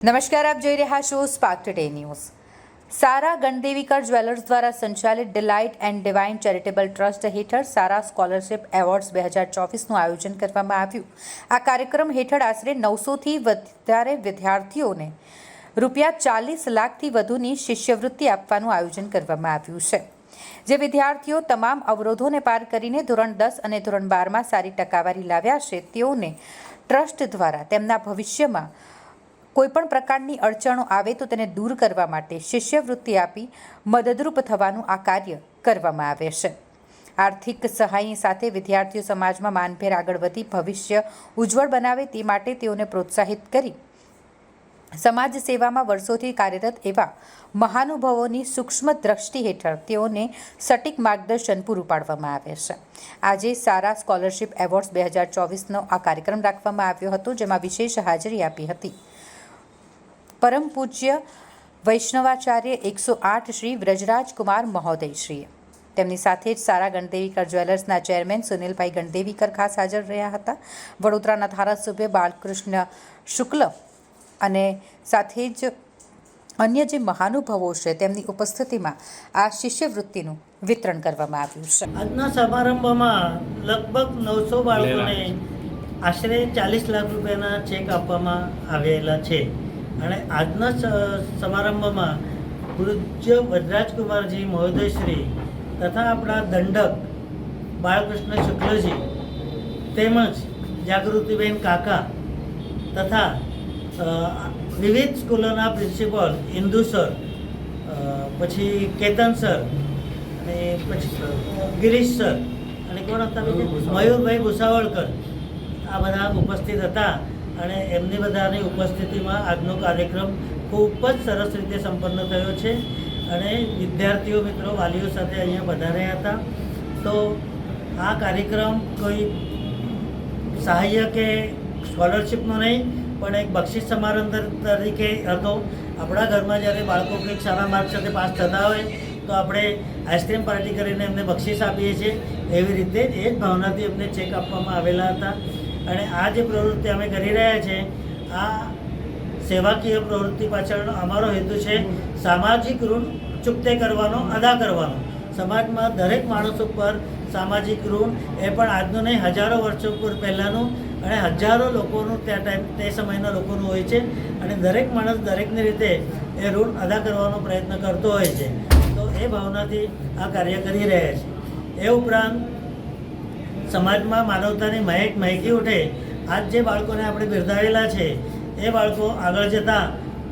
નમસ્કાર, આપ જોઈ રહ્યા છો સ્પાર્ક ટુડે ન્યૂઝ સારા ગણદેવીકર જ્વેલર્સ દ્વારા સંચાલિત delight and divine charitable trust હેઠળ સારા સ્કોલરશિપ એવોર્ડ્સ બે હજાર ચોવીસનું આયોજન કરવામાં આવ્યું. આ કાર્યક્રમ હેઠળ આશરે નવસોથી વધારે વિદ્યાર્થીઓને રૂપિયા ચાલીસ લાખથી વધુની શિષ્યવૃત્તિ આપવાનું આયોજન કરવામાં આવ્યું છે. જે વિદ્યાર્થીઓ તમામ અવરોધોને પાર કરીને ધોરણ દસ અને ધોરણ બારમાં સારી ટકાવારી લાવ્યા છે, તેઓને ટ્રસ્ટ દ્વારા તેમના ભવિષ્યમાં કોઈપણ પ્રકારની અડચણો આવે તો તેને દૂર કરવા માટે શિષ્યવૃત્તિ આપી મદદરૂપ થવાનું આ કાર્ય કરવામાં આવે છે. આર્થિક સહાયની સાથે વિદ્યાર્થીઓ સમાજમાં માનભેર આગળ વધી ભવિષ્ય ઉજ્જવળ બનાવે તે માટે તેઓને પ્રોત્સાહિત કરી સમાજ સેવામાં વર્ષોથી કાર્યરત એવા મહાનુભાવોની સૂક્ષ્મ દ્રષ્ટિ હેઠળ તેઓને સટીક માર્ગદર્શન પૂરું પાડવામાં આવે છે. આજે સારા સ્કોલરશિપ એવોર્ડ્સ બે હજાર ચોવીસનો આ કાર્યક્રમ રાખવામાં આવ્યો હતો, જેમાં વિશેષ હાજરી આપી હતી. પરમ પૂજ્ય વૈષ્ણવાચાર્ય એકસો આઠ શ્રી વ્રજરાજકુમાર મહોદયશ્રીએ. તેમની સાથે જ સારા ગણદેવીકર જ્વેલર્સના ચેરમેન સુનિલભાઈ ગણદેવીકર ખાસ હાજર રહ્યા હતા. વડોદરાના ધારાસભ્ય બાલકૃષ્ણ શુક્લ અને સાથે જ અન્ય જે મહાનુભાવો છે, તેમની ઉપસ્થિતિમાં આ શિષ્યવૃત્તિનું વિતરણ કરવામાં આવ્યું છે. આજના સમારંભમાં લગભગ નવસો બાળકોને આશરે ચાલીસ લાખ રૂપિયાના ચેક આપવામાં આવેલા છે. અને આજના સમારંભમાં પૂજ્ય વજરાજકુમારજી મહોદયશ્રી તથા આપણા દંડક બાળકૃષ્ણ શુક્લજી તેમજ જાગૃતિબેન કાકા તથા વિવિધ સ્કૂલોના પ્રિન્સિપલ ઇન્દુ સર પછી કેતન સર અને પછી ગિરીશ સર અને કોણ હતા? મયુરભાઈ ભૂસાવળકર આ બધા ઉપસ્થિત હતા. અને એમની બધાની ઉપસ્થિતિમાં આજનો કાર્યક્રમ ખૂબ જ સરસ રીતે સંપન્ન થયો છે. અને વિદ્યાર્થીઓ મિત્રો, વાલીઓ સાથે અહીંયા પધાર્યા હતા. તો આ કાર્યક્રમ કોઈ સહાય કે સ્કોલરશીપનો નહીં, પણ એક બક્ષિસ સમારંભ તરીકે હતો. આપણા ઘરમાં જ્યારે બાળકો કંઈક સારા માર્ક સાથે પાસ થતા હોય, તો આપણે આઈસ્ક્રીમ પાર્ટી કરીને એમને બક્ષિસ આપીએ છીએ. એવી રીતે એ જ ભાવનાથી એમને ચેક આપવામાં આવેલા હતા. અને આ જે પ્રવૃત્તિ અમે કરી રહ્યા છે, આ સેવાકીય પ્રવૃત્તિ પાછળનો અમારો હેતુ છે સામાજિક ઋણ ચૂકતે કરવાનો, અદા કરવાનો. સમાજમાં દરેક માણસ ઉપર સામાજિક ઋણ એ પણ આજનું નહીં, હજારો વર્ષો ઉપર પહેલાંનું અને હજારો લોકોનું ત્યાં ટાઈમ, તે સમયના લોકોનું હોય છે અને દરેક માણસ દરેકની રીતે એ ઋણ અદા કરવાનો પ્રયત્ન કરતો હોય છે. તો એ ભાવનાથી આ કાર્ય કરી રહ્યા છે. એ ઉપરાંત સમાજમાં માનવતાની મહેક મહેકી ઉઠે. આજ જે બાળકોને આપણે બિરદાવેલા છે, એ બાળકો આગળ જતાં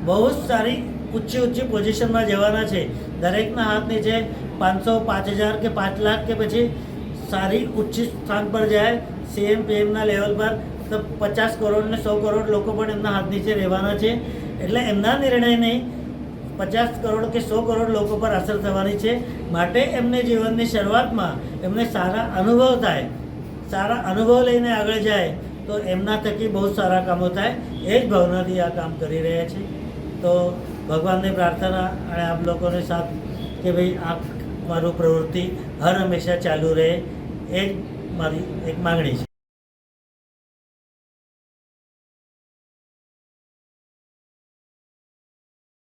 બહુ જ સારી ઊંચી ઊંચી પોઝિશનમાં જવાના છે. દરેકના હાથ નીચે પાંચસો પાંચ હજાર કે પાંચ લાખ કે પછી સારી ઊંચી સ્થાન પર જાય સીએમ પીએમના લેવલ પર, તો પચાસ કરોડ ને સો કરોડ લોકો પણ એમના હાથ નીચે રહેવાના છે. એટલે એમના નિર્ણય નહીં, પચાસ કરોડ કે સો કરોડ લોકો પર અસર થવાની છે. માટે એમને જીવનની શરૂઆતમાં એમને સારા અનુભવ થાય. સારા અનુભવ લઈને આગળ જાય, તો એમના થકી બહુ સારા કામો થાય. એ જ ભાવનાથી આ કામ કરી રહ્યા છે. તો ભગવાનની પ્રાર્થના અને આપ લોકોને સાથ કે ભાઈ આ મારું પ્રવૃત્તિ હર હંમેશા ચાલુ રહે, એ જ મારી એક માગણી છે.